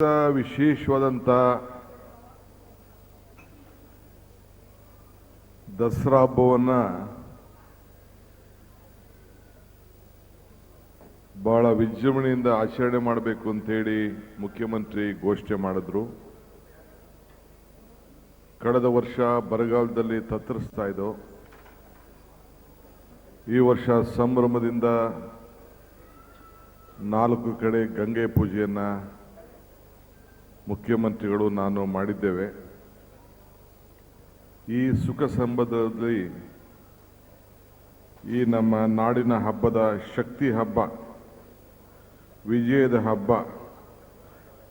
ವಿಶೇಷವಾದಂಥ ದಸರಾ ಹಬ್ಬವನ್ನು ಬಹಳ ವಿಜೃಂಭಣೆಯಿಂದ ಆಚರಣೆ ಮಾಡಬೇಕು ಅಂತೇಳಿ ಮುಖ್ಯಮಂತ್ರಿ ಘೋಷಣೆ ಮಾಡಿದ್ರು. ಕಳೆದ ವರ್ಷ ಬರಗಾಲದಲ್ಲಿ ತತ್ತರಿಸ್ತಾ ಇದ್ದೋ, ಈ ವರ್ಷ ಸಂಭ್ರಮದಿಂದ ನಾಲ್ಕು ಕಡೆ ಗಂಗೆ ಪೂಜೆಯನ್ನ ಮುಖ್ಯಮಂತ್ರಿಗಳು ನಾನು ಮಾಡಿದ್ದೇವೆ. ಈ ಸುಖ ಸಂಬಂಧದಲ್ಲಿ ಈ ನಮ್ಮ ನಾಡಿನ ಹಬ್ಬದ ಶಕ್ತಿ ಹಬ್ಬ, ವಿಜಯದ ಹಬ್ಬ,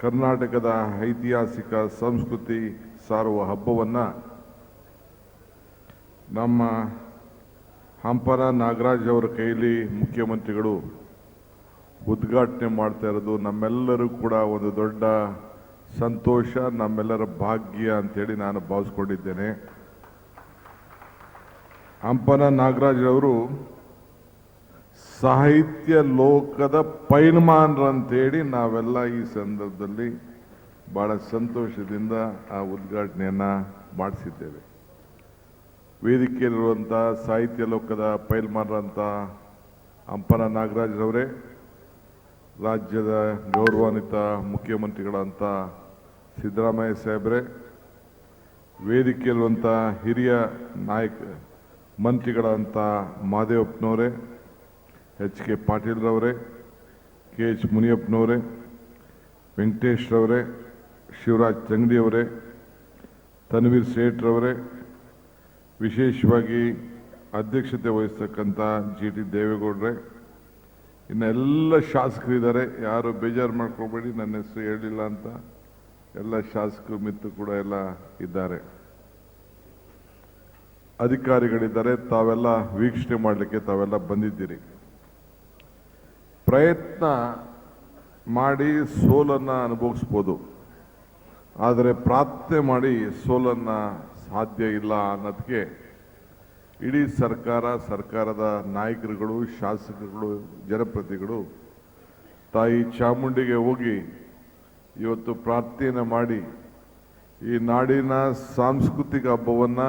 ಕರ್ನಾಟಕದ ಐತಿಹಾಸಿಕ ಸಂಸ್ಕೃತಿ ಸಾರುವ ಹಬ್ಬವನ್ನು ನಮ್ಮ ಹಂಪನ ನಾಗರಾಜ್ ಅವರ ಕೈಲಿ ಮುಖ್ಯಮಂತ್ರಿಗಳು ಉದ್ಘಾಟನೆ ಮಾಡ್ತಾ ಇರೋದು ನಮ್ಮೆಲ್ಲರೂ ಕೂಡ ಒಂದು ದೊಡ್ಡ ಸಂತೋಷ ನಮ್ಮೆಲ್ಲರ ಭಾಗ್ಯ ಅಂಥೇಳಿ ನಾನು ಭಾವಿಸ್ಕೊಂಡಿದ್ದೇನೆ. ಹಂಪನ ನಾಗರಾಜ್ ಅವರು ಸಾಹಿತ್ಯ ಲೋಕದ ಪೈಲ್ಮಾನ್ರಂತೇಳಿ ನಾವೆಲ್ಲ ಈ ಸಂದರ್ಭದಲ್ಲಿ ಬಹಳ ಸಂತೋಷದಿಂದ ಆ ಉದ್ಘಾಟನೆಯನ್ನು ಮಾಡಿಸಿದ್ದೇವೆ. ವೇದಿಕೆಯಲ್ಲಿರುವಂಥ ಸಾಹಿತ್ಯ ಲೋಕದ ಪೈಲ್ಮಾನ್ರಂಥ ಹಂಪನ ನಾಗರಾಜ್ರವರೇ ರಾಜ್ಯದ ಗೌರವಾನ್ವಿತ ಮುಖ್ಯಮಂತ್ರಿಗಳಂತ ಸಿದ್ದರಾಮಯ್ಯ ಸಾಹೇಬ್ರೆ ವೇದಿಕೆಯಲ್ಲಿರುವಂಥ ಹಿರಿಯ ನಾಯಕ ಮಂತ್ರಿಗಳಂಥ ಮಾದೇವಪ್ಪನವರೇ, ಎಚ್ ಕೆ ಪಾಟೀಲ್ರವರೇ ಕೆ ಎಚ್ ಮುನಿಯಪ್ಪನವರೇ ವೆಂಕಟೇಶ್ರವರೇ ಶಿವರಾಜ್ ತಂಗಡಿಯವರೇ ತನ್ವೀರ್ ಸೇಠ್ರವರೇ ವಿಶೇಷವಾಗಿ ಅಧ್ಯಕ್ಷತೆ ವಹಿಸ್ತಕ್ಕಂಥ ಜಿ ಟಿ ದೇವೇಗೌಡ್ರೆ ಇನ್ನೆಲ್ಲ ಶಾಸಕರಿದ್ದಾರೆ. ಯಾರು ಬೇಜಾರು ಮಾಡ್ಕೋಬೇಡಿ, ನನ್ನ ಹೆಸರು ಹೇಳಿಲ್ಲ ಅಂತ. ಎಲ್ಲ ಶಾಸಕರು ಮಿತ್ರರು ಕೂಡ ಎಲ್ಲ ಇದ್ದಾರೆ. ಅಧಿಕಾರಿಗಳಿದ್ದಾರೆ, ತಾವೆಲ್ಲ ವೀಕ್ಷಣೆ ಮಾಡಲಿಕ್ಕೆ ತಾವೆಲ್ಲ ಬಂದಿದ್ದೀರಿ. ಪ್ರಯತ್ನ ಮಾಡಿ ಸೋಲನ್ನು ಅನುಭವಿಸ್ಬೋದು. ಆದರೆ ಪ್ರಾರ್ಥನೆ ಮಾಡಿ ಸೋಲನ್ನ ಸಾಧ್ಯ ಇಲ್ಲ ಅನ್ನೋದಕ್ಕೆ ಇಡೀ ಸರ್ಕಾರ, ಸರ್ಕಾರದ ನಾಯಕರುಗಳು, ಶಾಸಕರುಗಳು ಜನಪ್ರತಿಗಳು ತಾಯಿ ಚಾಮುಂಡಿಗೆ ಹೋಗಿ ಇವತ್ತು ಪ್ರಾರ್ಥನೆ ಮಾಡಿ ಈ ನಾಡಿನ ಸಾಂಸ್ಕೃತಿಕ ಹಬ್ಬವನ್ನು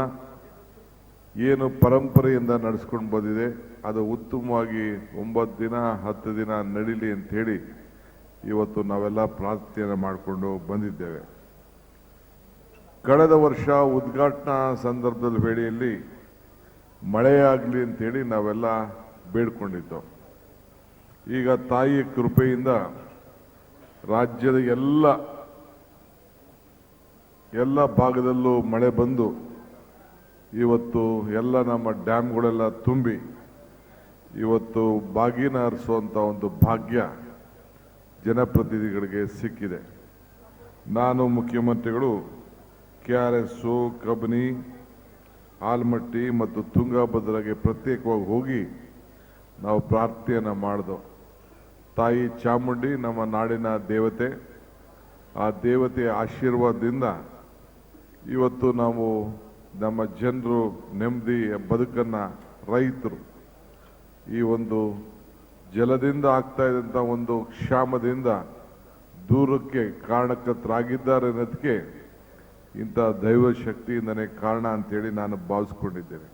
ಏನು ಪರಂಪರೆಯಿಂದ ನಡೆಸ್ಕೊಂಡು ಬಂದಿದೆ, ಅದು ಉತ್ತಮವಾಗಿ ಒಂಬತ್ತು ದಿನ, ಹತ್ತು ದಿನ ನಡೀಲಿ ಅಂಥೇಳಿ ಇವತ್ತು ನಾವೆಲ್ಲ ಪ್ರಾರ್ಥನೆ ಮಾಡಿಕೊಂಡು ಬಂದಿದ್ದೇವೆ. ಕಳೆದ ವರ್ಷ ಉದ್ಘಾಟನಾ ಸಂದರ್ಭದಲ್ಲಿ ವೇಳೆಯಲ್ಲಿ ಮಳೆಯಾಗಲಿ ಅಂಥೇಳಿ ನಾವೆಲ್ಲ ಬೇಡ್ಕೊಂಡಿದ್ದೋ. ಈಗ ತಾಯಿಯ ಕೃಪೆಯಿಂದ ರಾಜ್ಯದ ಎಲ್ಲ ಎಲ್ಲ ಭಾಗದಲ್ಲೂ ಮಳೆ ಬಂದು ಇವತ್ತು ಎಲ್ಲ ನಮ್ಮ ಡ್ಯಾಮ್ಗಳೆಲ್ಲ ತುಂಬಿ ಇವತ್ತು ಬಾಗಿನ ಹರಿಸುವಂಥ ಒಂದು ಭಾಗ್ಯ ಜನಪ್ರತಿನಿಧಿಗಳಿಗೆ ಸಿಕ್ಕಿದೆ. ನಾನು ಮುಖ್ಯಮಂತ್ರಿಗಳು K R S Kabini, Almatti ಮತ್ತು ತುಂಗಭದ್ರಾಗೆ ಪ್ರತ್ಯೇಕವಾಗಿ ಹೋಗಿ ನಾವು ಪ್ರಾರ್ಥನೆಯನ್ನು ಮಾಡಿದೋ ತಾಯಿ ಚಾಮುಂಡಿ ನಮ್ಮ ನಾಡಿನ ದೇವತೆ. ಆ ದೇವತೆಯ ಆಶೀರ್ವಾದದಿಂದ ಇವತ್ತು ನಾವು ನಮ್ಮ ಜನರು ನೆಮ್ಮದಿಯ ಬದುಕನ್ನು ರೈತರು. ಈ ಒಂದು ಜಲದಿಂದ ಆಗ್ತಾ ಇದ್ದಂಥ ಒಂದು ಕ್ಷಾಮದಿಂದ ದೂರಕ್ಕೆ ಕಾರಣಕರ್ತರಾಗಿದ್ದಾರೆ ಅನ್ನೋದಕ್ಕೆ ಇಂಥ ದೈವ ಶಕ್ತಿಯಿಂದನೇ ಕಾರಣ ಅಂತೇಳಿ ನಾನು ಭಾವಿಸ್ಕೊಂಡಿದ್ದೇನೆ.